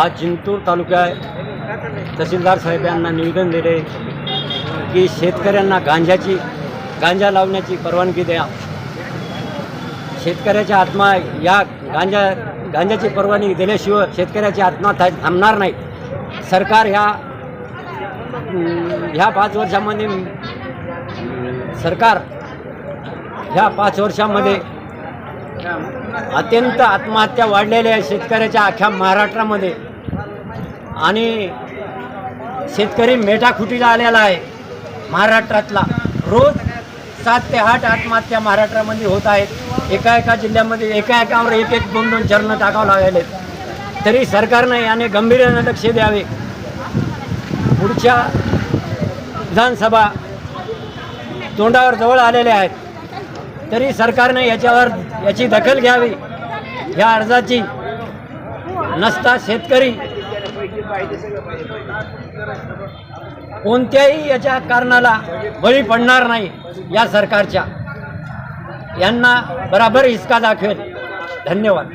आज जिंतूर तालुक्यात तहसीलदार साहेब यांना निवेदन दिले की शेतकऱ्यांना गांजाची गांजा लावण्याची परवानगी द्या. शेतकऱ्याच्या आत्मा या गांजा गांजाची परवानगी दिल्याशिवाय शेतकऱ्याची आत्मा थांबणार नाही. सरकार ह्या ह्या पाच वर्षामध्ये सरकार ह्या पाच वर्षामध्ये अत्यंत आत्महत्या वाढलेल्या आहे शेतकऱ्याच्या अख्ख्या महाराष्ट्रामध्ये. आणि शेतकरी मेटाखुटीला आलेला आहे महाराष्ट्रातला. रोज सात ते आठ आत्महत्या महाराष्ट्रामध्ये होत आहेत. एका एका जिल्ह्यामध्ये एका एकावर एक एक दोन दोन चरणं टाकावं लागले तरी सरकारनं याने गंभीर्यानं लक्ष द्यावे. पुढच्या विधानसभा तोंडावर जवळ आलेल्या आहेत. तरी सरकारने याच्यावर याची दखल घ्यावी. या अर्जाची नसता शेतकरी कोणत्याही याच्या कारणाला बळी पडणार नाही या सरकारच्या. यांना बराबर हिसका दाखवेल. धन्यवाद.